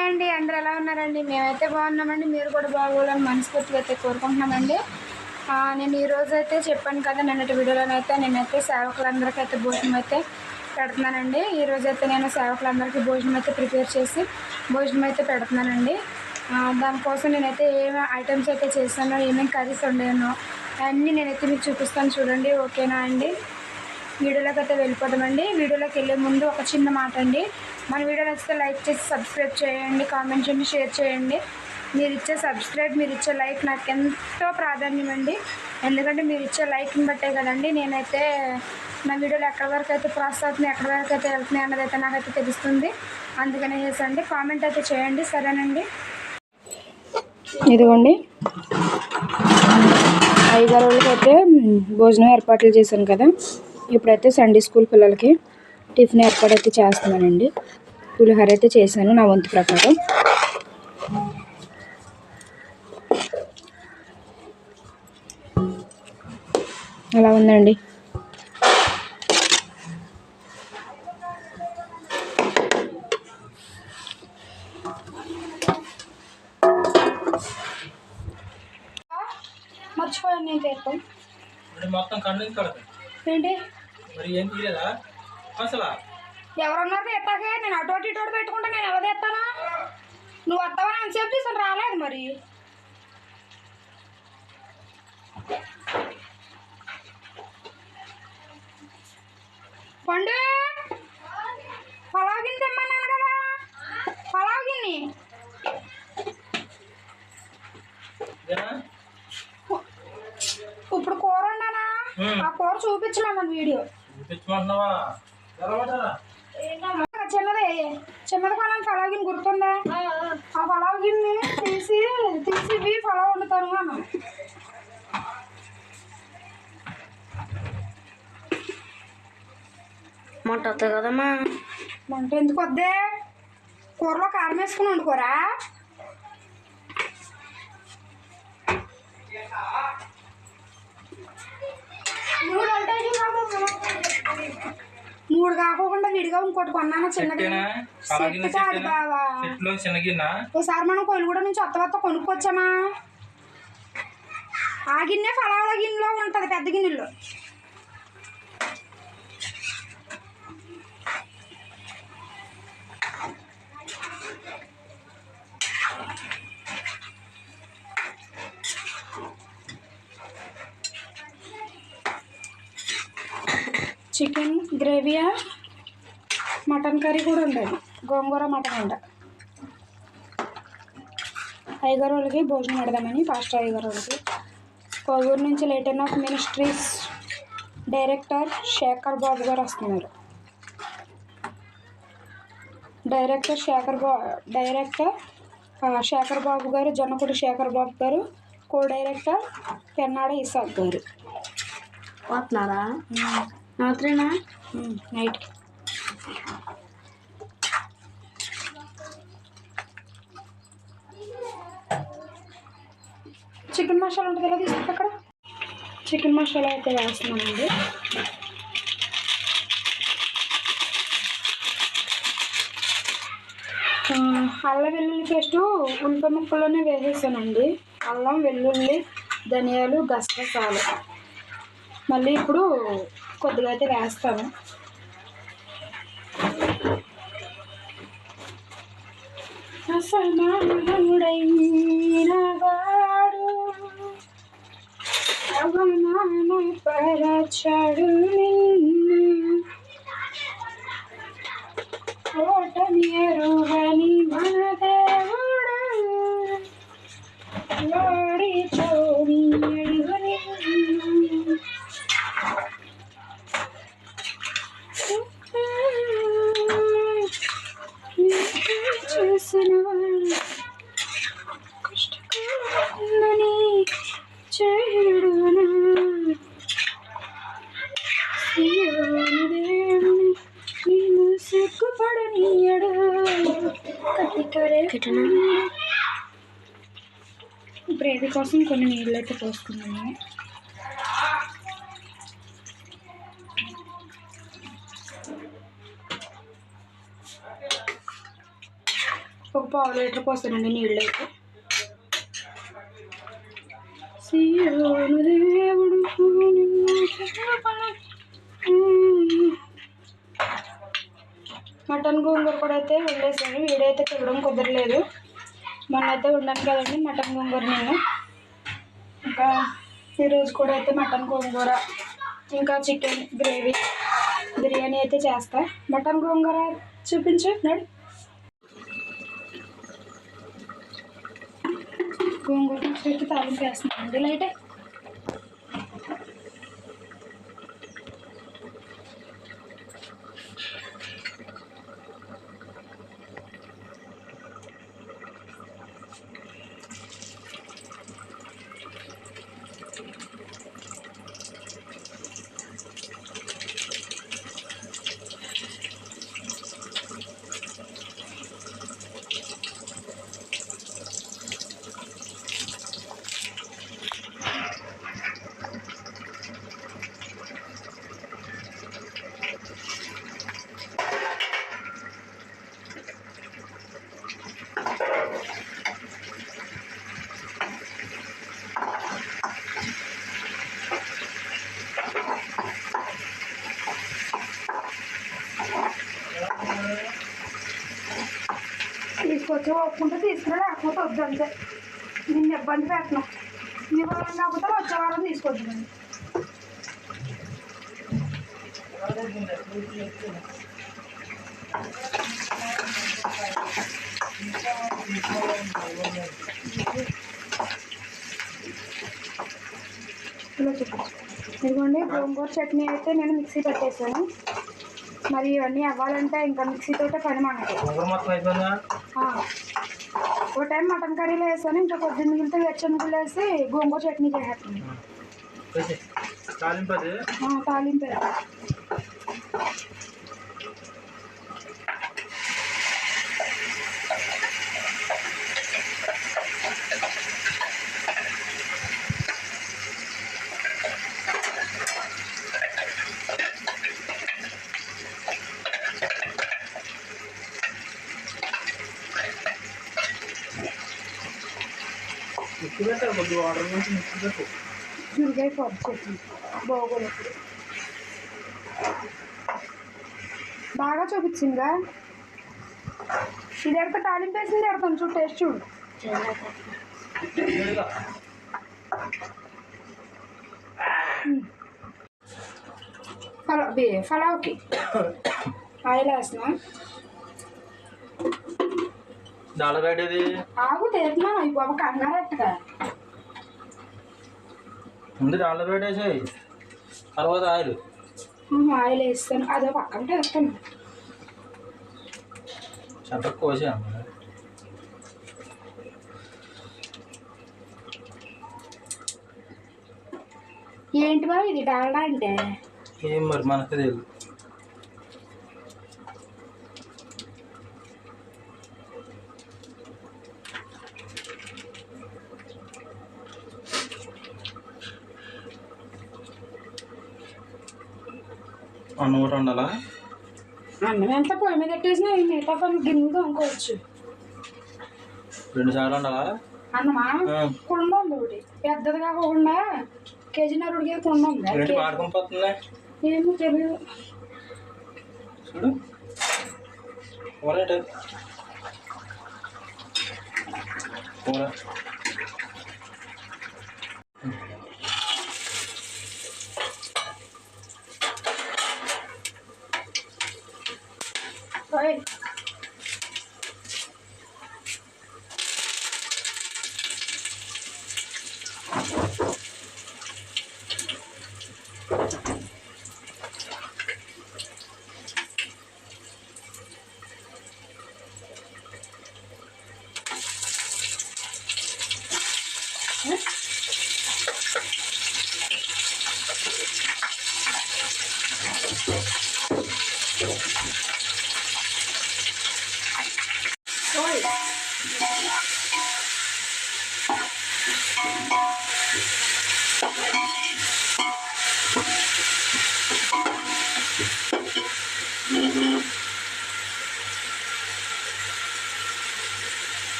Hi అండి అందరు ఎలా ఉన్నారండి? మేమైతే బాగున్నామండి మీరు కూడా బాగోవాలని మనస్ఫూర్తిగా అయితే కోరుకుంటున్నామండి. నేను ఈరోజు అయితే చెప్పాను కదా నిన్నటి వీడియోలోనైతే నేనైతే సేవకులందరికీ అయితే భోజనం అయితే పెడుతున్నానండి. ఈ అయితే నేను సేవకులందరికీ భోజనం అయితే ప్రిపేర్ చేసి భోజనం అయితే పెడుతున్నానండి. దానికోసం నేనైతే ఏమేమి ఐటమ్స్ అయితే చేశానో ఏమేమి కర్రీస్ వండానో అన్నీ నేనైతే మీకు చూపిస్తాను చూడండి ఓకేనా అండి? వీడియోలోకి అయితే వెళ్ళిపోదామండి. వీడియోలోకి వెళ్ళే ముందు ఒక చిన్న మాట అండి. మన వీడియో నచ్చితే లైక్ చేసి సబ్స్క్రైబ్ చేయండి కామెంట్ చేయండి షేర్ చేయండి. మీరు ఇచ్చే సబ్స్క్రైబ్ మీరు ఇచ్చే లైక్ నాకు ఎంతో ప్రాధాన్యం అండి. ఎందుకంటే మీరు ఇచ్చే లైక్ని బట్టే కదండి నేనైతే నా వీడియోలు ఎక్కడి వరకు అయితే ప్రాసెస్ అవుతున్నాయి ఎక్కడి వరకు అయితే వెళ్తున్నాయి అన్నది అయితే నాకైతే తెలుస్తుంది. అందుకనే చేసండి కామెంట్ అయితే చేయండి సరేనండి. ఇదిగోండి. ఐదారు రోజులకైతే భోజనం ఏర్పాట్లు చేశాను కదా. ఇప్పుడైతే సండే స్కూల్ పిల్లలకి. టిఫిన్ ఏర్పాటు అయితే చేస్తున్నానండి. పులిహోర అయితే చేశాను నా వంతు ప్రకారం. అలా ఉందండి. మర్చిపోయాను నేను మొత్తం కన్ను ఏంటి? మరి ఏం తీయలేదా? ఎవరన్నారు ఎత్తాకే? నేను అటు ఇటు పెట్టుకుంటే నేను ఎవరు ఎత్తానా? నువ్వు వస్తావని ఎంతసేపు చూసాను రాలేదు మరి. పండు పలావ్ గిన్నె తెమ్మన్నాను కదా? పలావ్ గిన్నె. ఇప్పుడు కూర మ్మ్. ఆ కూర చూపించలేమని వీడియో. చూపించమంటున్నావా? చిన్నదే చిన్నది కొనాలి పలావ్ గిన్నె గుర్తుందా? ఆ పలావ్ గిన్నె తీసి తీసి ఇవి పలావ్ వండుతాను అన్న మంట వస్తుంది కదమ్మా. మంట ఎందుకు వద్దే? కూరలో కారం వేసుకుని వండుకోరా? మూడు కాకోకుండా విడిగా ఇంకోటి కొన్నాను చిన్నది? సెట్ కాదు బావా. ఒకసారి మనం కొలుగూడ నుంచి కొత్త కొత్త కొనుక్కొచ్చామా? ఆ గిన్నె ఫలానా గిన్నెలో ఉంటుంది పెద్ద గిన్నెలో చికెన్ గ్రేవీయా మటన్ కర్రీ కూడా ఉండేది. గోంగూర మటన్ ఉండ ఐగారు వాళ్ళకి భోజనం పెడదామని ఫాస్ట్ ఐగారు వాళ్ళకి కోవూరు నుంచి Layton of ministries director Shekhar Babu garu వస్తున్నారు. డైరెక్టర్ శేఖర్ బా డైరెక్టర్ శేఖర్ బాబు గారు జొన్నకుడి శేఖర్ బాబు గారు కో డైరెక్టర్ పెన్నాడ ఇసాక్ గారు. పోతున్నారా రాత్రేనా? నైట్ చికెన్ మసాలా ఉంటుంది ఎలా తీసుకుంటా అక్కడ? చికెన్ మసాలా అయితే వేస్తున్నానండి. అల్లం వెల్లుల్లి పేస్ట్ ఉల్లిపాయ ముక్కల్లోనే వేసేసానండి. అల్లం వెల్లుల్లి ధనియాలు గసగసాలు. మళ్ళీ ఇప్పుడు కొద్దిగా అయితే వేస్తాను. అసమానుడైన అవమానపరచడు నిన్ను. ఓటమి ఎరుగని మన దేవుడు ఓడిపోని కోసం కొన్ని నీళ్ళు అయితే పోసుకున్నాను ఒక పావు లీటర్ పోస్తానండి నీళ్ళు అయితే దేవుడు మటన్ గోంగూర కూడా అయితే వండేసాను వీడైతే తినడం కుదరలేదు. మొన్న అయితే వండాను కదండి మటన్ గోంగూర నేను ఇంకా ఈరోజు కూడా అయితే మటన్ గోంగూర ఇంకా చికెన్ గ్రేవీ బిర్యానీ అయితే చేస్తా. మటన్ గోంగూర చూపించు నడు. గోంగూర పెట్టి తాలింపు వేస్తున్నాను లైటే. తీసుకొచ్చి ఒప్పుకుంటే తీసుకురా లేకపోతే వద్దు అంతే. నిన్ను ఇబ్బంది పెట్టను. నీ వారం కాకపోతే వచ్చే వారం ఇలా చూపించు ఇదిగోండి గోంగూర చట్నీ అయితే నేను మిక్సీ పెట్టేసాను మరి ఇవన్నీ అవ్వాలంటే ఇంకా మిక్సీతో పని మనకి. గోంగూర మొత్తం అయిపోయిందా ఆ. ఓ టైం మటన్ కర్రీలో వేసాను ఇంకా కొద్ది మిగిలితే వెచ్చనుగులు వేసి గోంగూర చట్నీ చేసేస్తాను వేసి. తాలింపు కొద్దిగా వాటర్ నుంచి పెట్టు చురుగాయ పప్పు చట్నీ బాగోలు. బాగా చూపించిందా? ఇది ఎడతా తాలింపు వేసింది ఎడతాను చూడు టేస్ట్ చూడు. ఫలా బే ఫలావ్కి. ఆయిల్ పెట్టేది? ఆగు తీరుతున్నా ఈ బాబు కంగారెట్టుగా ముందు దాంట్లో పెట్టేసాయి. తర్వాత ఆయిల్. ఆయిల్ వేస్తాను. అదో పక్కన వేస్తాను చెట్ట కోసాము ఏంటి బాబు ఇది డాల్డా అంటే? ఏం మరి మనకు తెలియదు అన్నం ఒకటి ఉండాలా అన్నం ఎంత పొయ్యి మీద పెట్టేసినా ఈ మిగతా పని గిన్నెలు తోముకోవచ్చు రెండు సార్లు ఉండాలా అన్నమా. కుండ ఉంది ఒకటి. పెద్దది కాకుండా కేజీన్నర ఉడికేది కుండ ఉంది ఏంటి పాడుకొని పోతుందా ఏమో తెలియదు చూడు. కూర ఏంటి thôi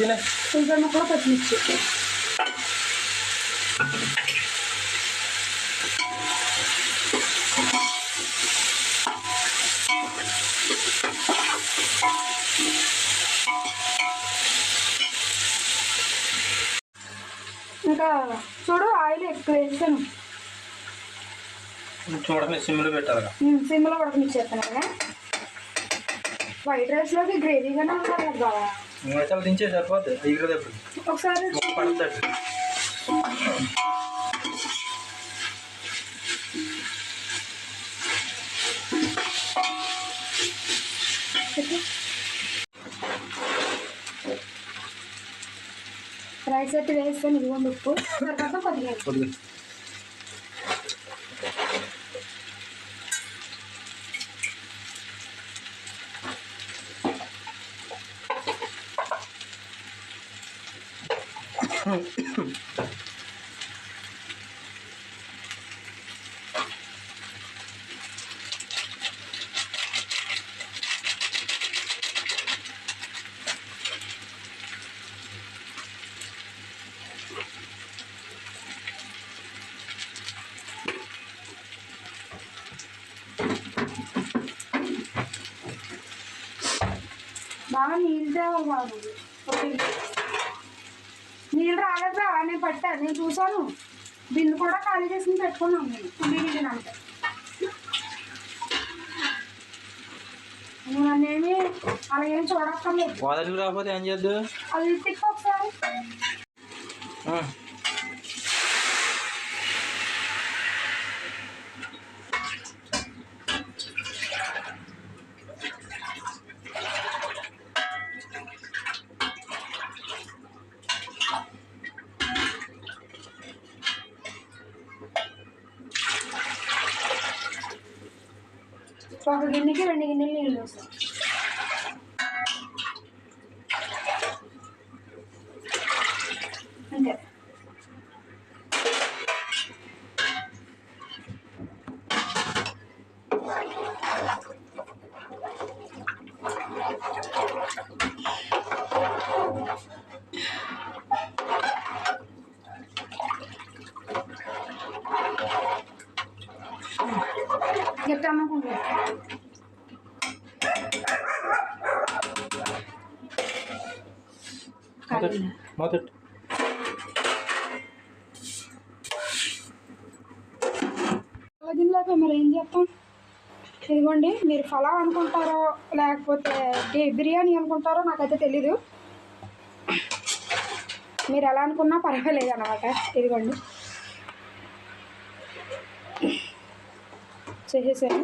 నువ్వు తినే ఉల్లిపాయ ముక్కలు పచ్చిమిర్చి ఇంకా చూడు ఆయిల్ ఎక్కువ వేసాను చూడమే సిమ్లో పెట్టాలి సిమ్లో ఉడకనిచ్చేస్తాను కదా వైట్ రైస్లోకి గ్రేవీగానే ఉంటుంది కదా బాబా అయితే అవి దించే సరిపోద్ది ఎగురదు ఎప్పుడు ఒకసారి మొక్క పడుతుంది రైస్ అయితే వేస్తాను ఇదిగోండి ఉప్పు తర్వాత కొద్దిగా వేస్తాను. కొద్దిగా బాగా నీళ్ళు తేవాలి బాబు ఓకే. నీళ్ళు రాలేదు నేను పట్టా నేను చూసాను బిల్లు కూడా ఖాళీ చేసుకుని పెట్టుకున్నాను నేను. కుండీ నువ్వు నన్నేమి అలా ఏం చూడక్కర్లేదు. రాకపోతే ఏం చేద్దు? అది తిప్పి ఒకసారి ఒక గిన్నెకి రెండు గిన్నెలు నీళ్ళు వస్తాయి అంతే మొదటి మరి ఏం చేస్తాం? ఇదిగోండి మీరు ఫలా అనుకుంటారో లేకపోతే బిర్యానీ అనుకుంటారో నాకైతే తెలీదు. మీరు ఎలా అనుకున్నా పర్వాలేదు అనమాట ఇదిగోండి. చేసేసాను.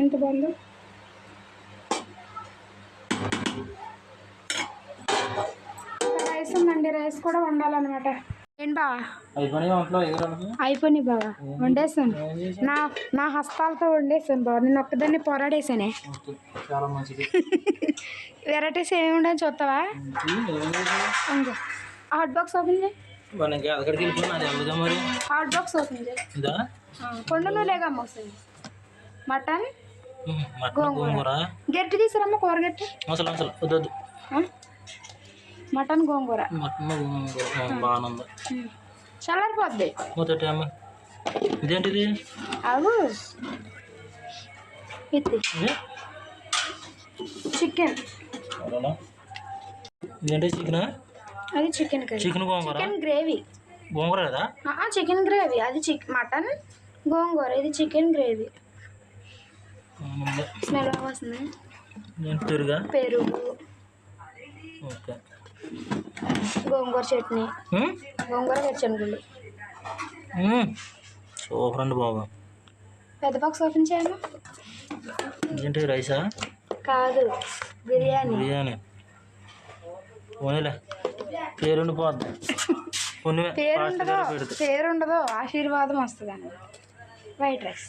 ఎంత బాగుందో. రైస్ ఉందండి రైస్ కూడా వండాలన్నమాట. ఏం బావా? అయిపోయి ఎగురాలకి అయిపోయినాయి బావా? వండేసాను. నా నా హస్తాలతో వండేసాను బావ. నేను ఒక్కదాన్ని పోరాడేసానే. వెరైటీస్ ఏమి ఉండని చూస్తావా? హాట్ బాక్స్ ఓపెన్ చేయి. హాట్ బాక్స్ ఓపెన్ చేయి. కొండలు మటన్ ఉమ్, మటన్? గోంగూర. గట్టి తీసుకురమ్మ కూరగట్టి అసలు అసలు వద్దొద్దు ఆ? మటన్ గోంగూర. మటన్ గోంగూర. ఉమ్. చల్లారిపోద్ది. మొదటి అమ్మ? ఇదేంటిది? అవు. ఇది? చికెన్? ఇదేంటి చికెన్? అది chicken curry. Chicken gongura? Chicken gravy. Gongura కదా చికెన్ గ్రేవీ. అది చిక్ మటన్ గోంగూర. ఇది చికెన్ గ్రేవీ. స్మెల్ వస్తుంది ఇదేంటి పెరుగా. ఓకే. గోంగూర చట్నీ? గోంగూర వెచ్చనుగుళ్ళు. సూపర్ అండి బాబు. పెద్ద బాక్స్ ఓపెన్ ఇదేంటి రైసా? కాదు బిర్యానీ. బిర్యానీ. పోనీలే. పేరుండి పోద్ది. కొన్ని పేరు ఫాస్ట్ ఉండదు గా పెడితే. పేరు ఉండదు ఆశీర్వాదం వస్తుంది వైట్ రైస్.